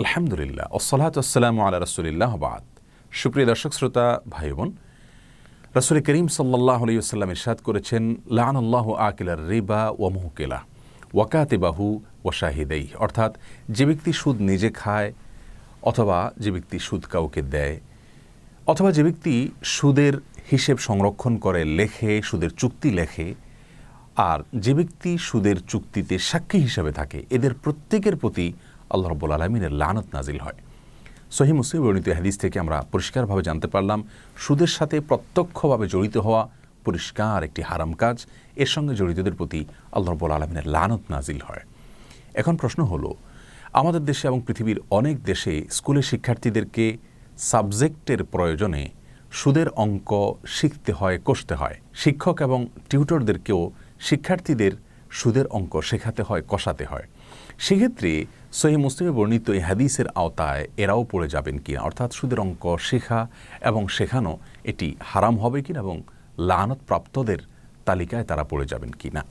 আলহামদুলিল্লাহ। ওসলাত আসসালাম আল্লাহ রসুলিল্লাহ বাদ। সুপ্রিয় দর্শক, শ্রোতা ভাই বোন রসুল করিম সাল্লাহ আলিয়াল্লাম ইরশাদ করেছেন লান আল্লাহ আকিলার রিবা ও মুহকিলা ওয়াকাতেবাহু ও শাহিদেই অর্থাৎ যে ব্যক্তি সুদ নিজে খায় অথবা যে ব্যক্তি সুদ কাউকে দেয় অথবা যে ব্যক্তি সুদের হিসেব সংরক্ষণ করে, লেখে, সুদের চুক্তি লেখে, আর যে ব্যক্তি সুদের চুক্তিতে সাক্ষী হিসাবে থাকে, এদের প্রত্যেকের প্রতি আল্লাহ রব্বুল আলমিনের লানত নাজিল হয়। সহি মুসলিম বর্ণিত হাদিস থেকে আমরা পরিষ্কারভাবে জানতে পারলাম, সুদের সাথে প্রত্যক্ষভাবে জড়িত হওয়া পরিষ্কার একটি হারাম কাজ, এর সঙ্গে জড়িতদের প্রতি আল্লাহ রব্বুল আলমিনের লানত নাজিল হয়। এখন প্রশ্ন হলো, আমাদের দেশে এবং পৃথিবীর অনেক দেশে স্কুলের শিক্ষার্থীদেরকে সাবজেক্টের প্রয়োজনে সুদের অঙ্ক শিখতে হয়, কষতে হয়। শিক্ষক এবং টিউটরদেরকেও শিক্ষার্থীদের সুদের অঙ্ক শেখাতে হয়, কষাতে হয়। সেক্ষেত্রে সহি মুসলিমে বর্ণিত এই হাদিসের আওতায় এরাও পড়ে যাবেন কিনা অর্থাৎ সুদের অঙ্ক, শেখা এবং শেখানো, এটি হারাম হবে কিনা এবং লানত প্রাপ্তদের তালিকায় তারা পড়ে যাবেন কিনা?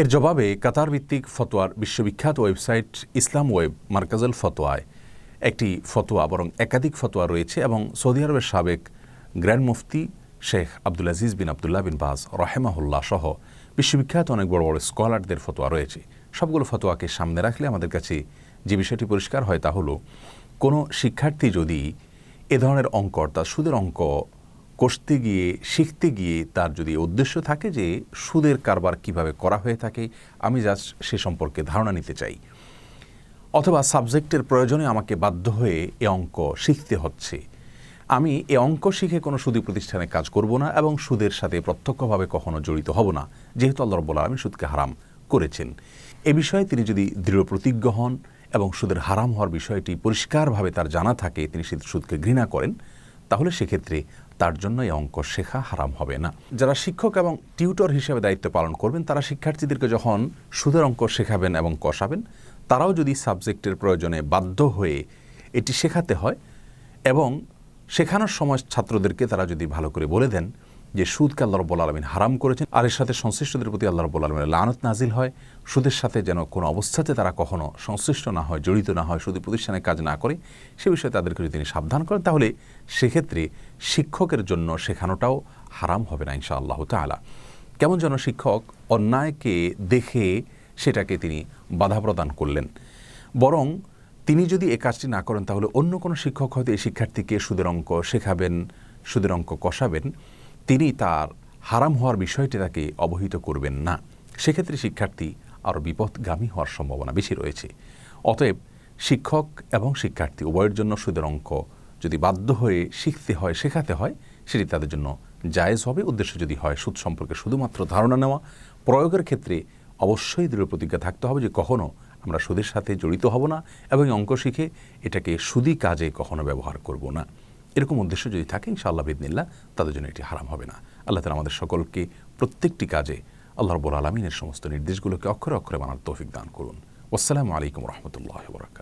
এর জবাবে কাতার ভিত্তিক ফতোয়ার বিশ্ববিখ্যাত ওয়েবসাইট ইসলাম ওয়েব মার্কাজল ফতোয়ায় একটি ফতোয়া, বরং একাধিক ফতোয়া রয়েছে এবং সৌদি আরবের সাবেক গ্র্যান্ড মুফতি Sheikh Abdul Aziz bin Abdullah bin Baz রহেমাহুল্লাহ সহ বিশ্ববিখ্যাত অনেক বড় বড় স্কলারদের ফতোয়া রয়েছে। সবগুলো ফতোয়াকে সামনে রাখলে আমাদের কাছে যে বিষয়টি পরিষ্কার হয় তা হলো, কোনো শিক্ষার্থী যদি এ ধরনের অঙ্ক, অর্থাৎ সুদের অঙ্ক কষতে গিয়ে, শিখতে গিয়ে তার যদি উদ্দেশ্য থাকে যে সুদের কারবার কীভাবে করা হয়ে থাকে, আমি জাস্ট সে সম্পর্কে ধারণা নিতে চাই। অথবা সাবজেক্টের প্রয়োজনে আমাকে বাধ্য হয়ে এ অঙ্ক শিখতে হচ্ছে। আমি এ অঙ্ক শিখে কোনো সুদী প্রতিষ্ঠানে কাজ করব না এবং সুদের সাথে প্রত্যক্ষভাবে কখনো জড়িত হব না, যেহেতু আল্লাহ রব্বুল আলমী সুদকে হারাম করেছেন। এ বিষয়ে তিনি যদি দৃঢ় প্রতিজ্ঞ হন এবং সুদের হারাম হওয়ার বিষয়টি পরিষ্কারভাবে তার জানা থাকে, তিনি সুদকে ঘৃণা করেন, তাহলে সেক্ষেত্রে তার জন্য এই অঙ্ক শেখা হারাম হবে না। যারা শিক্ষক এবং টিউটর হিসেবে দায়িত্ব পালন করবেন, তারা শিক্ষার্থীদেরকে যখন সুদের অঙ্ক শেখাবেন এবং কষাবেন, তারাও যদি সাবজেক্টের প্রয়োজনে বাধ্য হয়ে এটি শেখাতে হয় এবং শেখানোর সময় ছাত্রদেরকে তারা যদি ভালো করে বলে দেন যে সুদকে আল্লাহ রব্বুল আলমিন হারাম করেছেন আর এর সাথে সংশ্লিষ্টদের প্রতি আল্লাহ রব্বুল আলমিনের লানত নাজিল হয়, সুদের সাথে যেন কোনো অবস্থাতে তারা কখনো সংশ্লিষ্ট না হয়, জড়িত না হয় শুধু প্রতিষ্ঠানে কাজ না করে, সে বিষয়ে তাদেরকে যদি তিনি সাবধান করেন, তাহলে সেক্ষেত্রে শিক্ষকের জন্য শেখানোটাও হারাম হবে না ইনশা আল্লাহ তালা কেমন যেন শিক্ষক অন্যায়কে দেখে সেটাকে তিনি বাধা প্রদান করলেন। বরং তিনি যদি এ কাজটি না করেন, তাহলে অন্য কোনো শিক্ষক হয়তো এই শিক্ষার্থীকে সুদের অঙ্ক শেখাবেন, সুদের অঙ্ক কষাবেন। তিনি তার হারাম হওয়ার বিষয়টি তাকে অবহিত করবেন না। সেক্ষেত্রে শিক্ষার্থী আরও বিপদগামী হওয়ার সম্ভাবনা বেশি রয়েছে। অতএব শিক্ষক এবং শিক্ষার্থী উভয়ের জন্য সুদের অঙ্ক যদি বাধ্য হয়ে শিখতে হয়, শেখাতে হয়, সেটি তাদের জন্য জায়েজ হবে। উদ্দেশ্য যদি হয় সুদ সম্পর্কে শুধুমাত্র ধারণা নেওয়া। প্রয়োগের ক্ষেত্রে অবশ্যই দৃঢ় প্রতিজ্ঞা থাকতে হবে যে কখনো আমরা সুদের সাথে জড়িত হব না এবং অঙ্ক শিখে এটাকে সুদি কাজে কখনো ব্যবহার করব না। এরকম উদ্দেশ্য যদি থাকে, ইনশাআল্লাহ বিদিনিল্লা তাদের জন্য এটি হারাম হবে না। আল্লাহ তালা আমাদের সকলকে প্রত্যেকটি কাজে আল্লাহ রবুল আলমিনের সমস্ত নির্দেশগুলোকে অক্ষরে অক্ষরে মানার তৌফিক দান করুন। আসসালামু আলাইকুম রহমতুল্লাহ বরাকাত